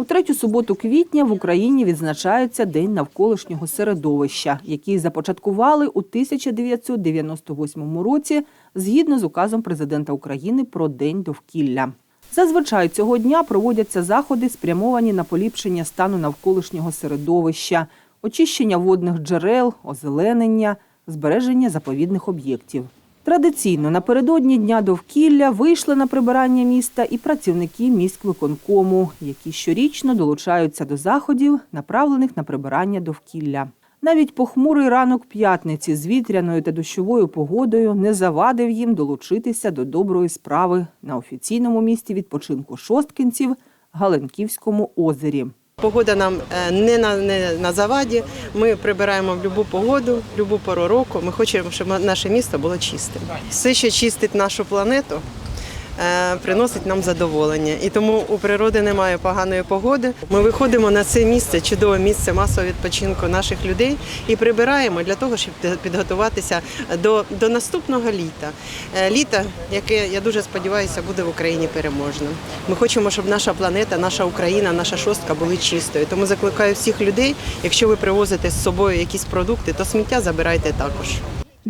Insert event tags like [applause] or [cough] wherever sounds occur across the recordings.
У третю суботу квітня в Україні відзначається День навколишнього середовища, який започаткували у 1998 році згідно з указом президента України про День довкілля. Зазвичай цього дня проводяться заходи, спрямовані на поліпшення стану навколишнього середовища, очищення водних джерел, озеленення, збереження заповідних об'єктів. Традиційно напередодні дня довкілля вийшли на прибирання міста і працівники міськвиконкому, які щорічно долучаються до заходів, направлених на прибирання довкілля. Навіть похмурий ранок п'ятниці з вітряною та дощовою погодою не завадив їм долучитися до доброї справи на офіційному місці відпочинку шосткинців Галенківському озері. Погода нам е, не на, не на заваді. Ми прибираємо в будь-яку погоду, в будь-яку пору року. Ми хочемо, щоб наше місто було чистим. Все, що чистить нашу планету, приносить нам задоволення. І тому у природи немає поганої погоди. Ми виходимо на це місце, чудове місце масового відпочинку наших людей і прибираємо для того, щоб підготуватися до, до наступного літа. Е, Літо, яке я дуже сподіваюся, буде в Україні переможним. Ми хочемо, щоб наша планета, наша Україна, наша шостка були чистою. Тому закликаю всіх людей, якщо ви привозите з собою якісь продукти, то сміття забирайте також.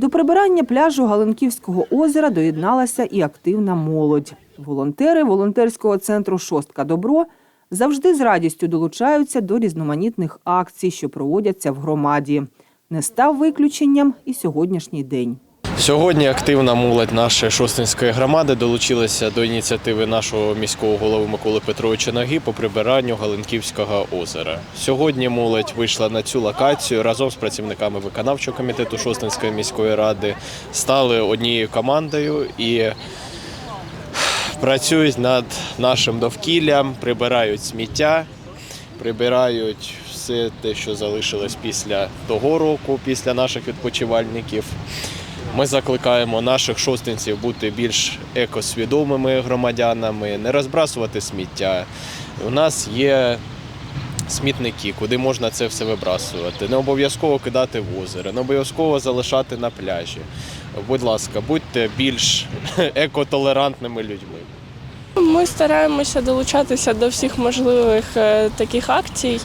До прибирання пляжу Галинківського озера доєдналася і активна молодь. Волонтери волонтерського центру Шостка Добро завжди з радістю долучаються до різноманітних акцій, що проводяться в громаді. Не став виключенням і сьогоднішній день. Сьогодні активна молодь нашої шостинської громади долучилася до ініціативи нашого міського голови Миколи Петровича Наги по прибиранню Галинківського озера. Сьогодні молодь вийшла на цю локацію разом з працівниками виконавчого комітету Шостинської міської ради, стали однією командою і працюють над нашим довкіллям, прибирають сміття, прибирають все те, що залишилось після того року, після наших відпочивальників. Ми закликаємо наших шостинців бути більш екосвідомими громадянами, не розбрасувати сміття. У нас є смітники, куди можна це все вибрасувати. Не обов'язково кидати в озеро, не обов'язково залишати на пляжі. Будь ласка, будьте більш [laughs] екотолерантними людьми. Ми стараємося долучатися до всіх можливих е, таких акцій.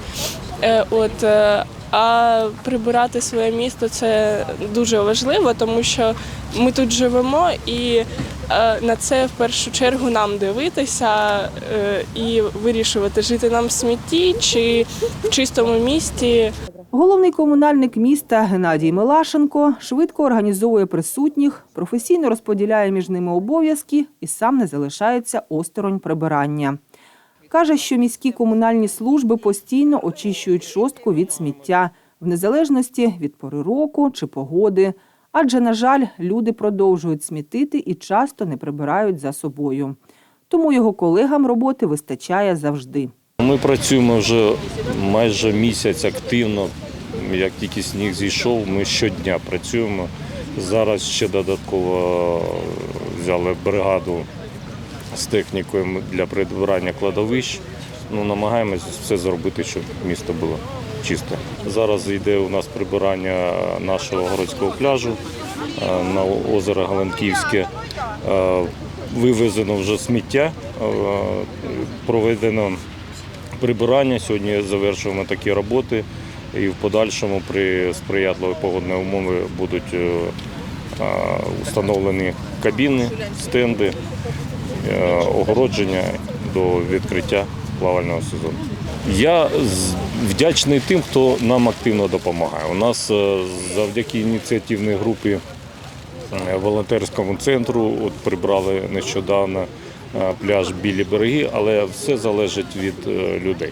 Е, От, е, а прибирати своє місто це дуже важливо, тому що ми тут живемо і е, на це в першу чергу нам дивитися і вирішувати, жити нам в смітті чи в чистому місті. Головний комунальник міста Геннадій Милашенко швидко організовує присутніх, професійно розподіляє між ними обов'язки і сам не залишається осторонь прибирання. Каже, що міські комунальні служби постійно очищують шостку від сміття, в незалежності від пори року чи погоди. Адже, на жаль, люди продовжують смітити і часто не прибирають за собою. Тому його колегам роботи вистачає завжди. Ми працюємо вже майже місяць активно. Як тільки сніг зійшов, ми щодня працюємо. Зараз ще додатково взяли бригаду з технікою для прибирання кладовищ. Ну, намагаємось все зробити, щоб місто було чисте. Зараз йде у нас прибирання нашого городського пляжу е, на озеро Галанківське. Е, Вивезено вже сміття, е, проведено прибирання. Сьогодні завершуємо такі роботи і в подальшому при сприятливі погодні умови будуть установлені кабіни, стенди, огородження до відкриття плавального сезону. Я вдячний тим, хто нам активно допомагає. У нас е, завдяки ініціативній групі е, волонтерському центру от прибрали нещодавно е, пляж білі береги, але все залежить від е, людей.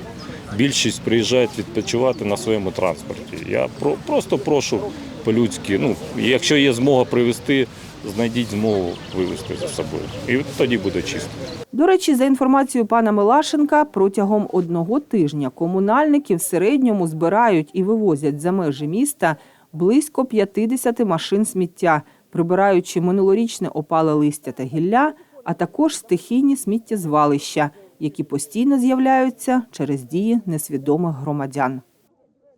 Більшість приїжджають відпочивати на своєму транспорті. Я про, просто прошу по-людськи, ну, якщо є змога привезти, знайдіть змогу вивезти за собою. І тоді буде чисто. До речі, за інформацією пана Милашенка, протягом одного тижня комунальники в середньому збирають і вивозять за межі міста близько 50 машин сміття, прибираючи минулорічне опале листя та гілля, а також стихійні сміттєзвалища, які постійно з'являються через дії несвідомих громадян.